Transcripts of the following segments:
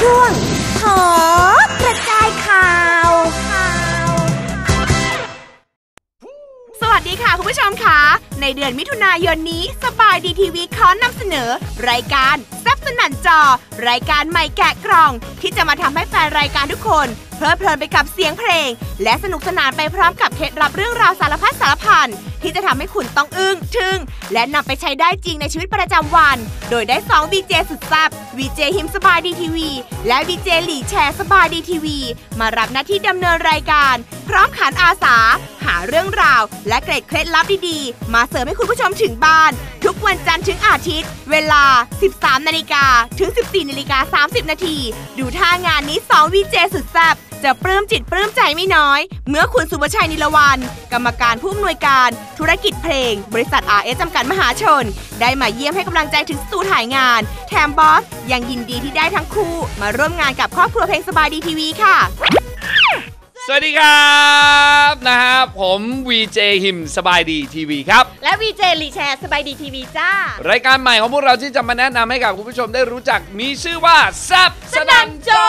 ช่วงขอกระจายข่าว สวัสดีค่ะคุณผู้ชมค่ะ ในเดือนมิถุนายนนี้สบายดีทีวีขอนำเสนอ รายการแซับสนันจอ รายการใหม่แกะกล่อง ที่จะมาทำให้แฟนรายการทุกคน เพลิดเพลินไปกับเสียงเพลง และสนุกสนานไปพร้อมกับเคล็ดลับเรื่องราวสารพัดสารพัน ที่จะทำให้คุณต้องอึ้งทึ่ง และนำไปใช้ได้จริงในชีวิตประจำวัน โดยได้2 VJ สุดแซ่บ VJ หิมสบายดีทีวี และ VJ หลี่แชร์สบายดีทีวี มารับหน้าที่ดำเนินรายการ พร้อมขานอาสา หาเรื่องราว และเกร็ดเคล็ดลับดีๆ มาเสิร์ฟให้คุณผู้ชมถึงบ้าน ทุกวันจันทร์ถึงอาทิตย์ เวลา 13 นาฬิกาถึง 14 นาฬิกา 30 นาที ดูท่างานนี้2 VJ สุดแซ่บ จะปลื้มจิตปลื้มใจไม่น้อย เมื่อคุณสุภชัยนิลวัน กรรมการผู้อำนวยการ ธุรกิจเพลง บริษัทอาเอสจำกัดมหาชน ได้มาเยี่ยมให้กำลังใจถึงสตูถ่ายงาน แถมบอส ยังยินดีที่ได้ทั้งคู่ มาร่วมงานกับครอบครัวเพลงสบายดีทีวีค่ะ สวัสดีครับนะฮะผม VJ หิมสบายดีทีวีครับ และวีเจรีแชร์สบายดีทีวีจ้า รายการใหม่ของพวกเราที่จะมาแนะนำให้กับคุณผู้ชมได้รู้จักมีชื่อว่าแซบสนันจอ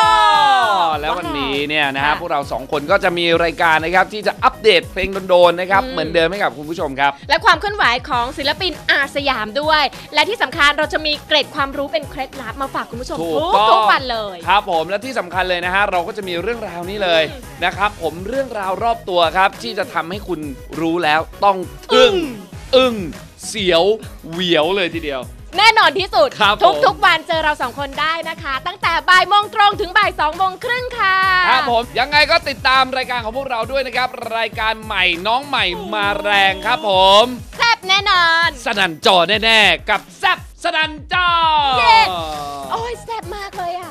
แล้ววันนี้เนี่ยนะฮะค่ะ พวกเราสองคนก็จะมีรายการนะครับที่จะอัปเดตเพลงโดนๆนะครับอืมเหมือนเดิมให้กับคุณผู้ชมครับ และความเคลื่อนไหวของศิลปินอาสยามด้วย และที่สำคัญเราจะมีเกร็ดความรู้เป็นเคล็ดลับมาฝากคุณผู้ชมถูกทุกต้องทุกวันเลย ครับผมและที่สำคัญเลยนะฮะเราก็จะมีเรื่องราวนี้เลยนะครับผมเรื่องราวรอบตัวครับที่จะทำให้คุณรู้แล้วต้องอึ้งอึ้งเสียวเหวียวเลยทีเดียว แน่นอนที่สุด ครับทุกผม ทุกวันเจอเราสองคนได้นะคะ ตั้งแต่บ่ายโมงตรงถึงบ่ายสองโมงครึ่งค่ะ ครับผมยังไงก็ติดตามรายการของพวกเราด้วยนะครับ รายการใหม่น้องใหม่มาแรงครับผม แซ่บแน่นอน สนันจอแน่ ๆ กับแซบสนันจอ เย้ โอ้ยแซ่บมากเลยอะ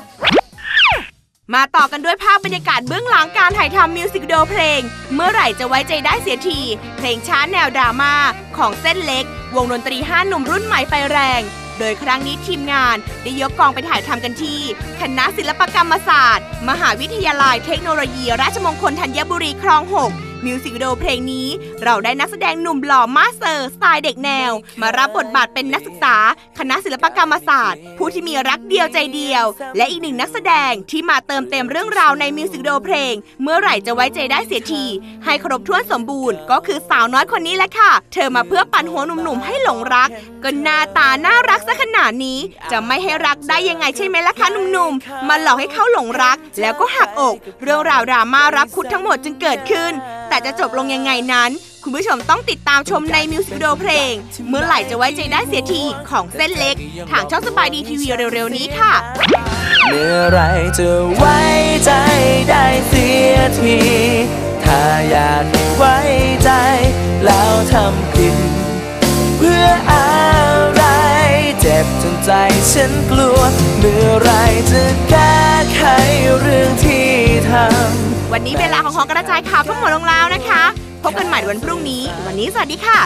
มาต่อกันด้วยภาพบรรยากาศเบื้องหลังการถ่ายทำมิวสิกวิดีโอเพลง เมื่อไหร่จะไว้ใจได้เสียที เพลงช้าแนวดราม่าของเส้นเล็ก วงดนตรีห้าหนุ่มรุ่นใหม่ไฟแรง โดยครั้งนี้ทีมงานได้ยกกองไปถ่ายทำกันที่ คณะศิลปกรรมศาสตร์ มหาวิทยาลัยเทคโนโลยี ราชมงคลธัญบุรีคลอง 6 มิวสิกวิดีโอเพลงนี้ เราได้นักแสดงหนุ่มหล่อมาสเตอร์สไตล์เด็กแนว มารับบทบาทเป็นนักศึกษา คณะศิลปกรรมศาสตร์ ผู้ที่มีรักเดียวใจเดียว และอีกหนึ่งนักแสดงที่มาเติมเต็มเรื่องราวในมิวสิกวิดีโอเพลง เมื่อไหร่จะไว้ใจได้เสียที ให้ครบถ้วนสมบูรณ์ ก็คือสาวน้อยคนนี้แหละค่ะ เธอมาเพื่อปั่นหัวหนุ่มๆให้หลงรักก็หน้าตาน่ารักซะขนาดนี้ จะไม่ให้รักได้ยังไงใช่ไหมล่ะคะหนุ่มๆมาหลอกให้เขาหลงรัก แล้วก็หักอก เรื่องราวดราม่ารับคุดทั้งหมดจึงเกิดขึ้นแต่จะจบลงยังไงนั้น คุณผู้ชมต้องติดตามชมในมิวสิกวิดีโอเพลง เมื่อไหร่จะไว้ใจได้เสียทีของเส้นเล็ก ทางช่องสบายดีทีวีเร็วๆนี้ค่ะ เมื่อไรจะไว้ใจได้เสียที ถ้าอยากไว้ใจแล้วทำผิดเพื่ออะไรเจ็บจนใจฉันกลัว เมื่อไรจะแก้ไขเรื่องที่ทำ วันนี้เวลาของหอกระจายข่าวทั้งหมดลงแล้วนะคะ พบกันใหม่วันพรุ่งนี้ วันนี้สวัสดีค่ะ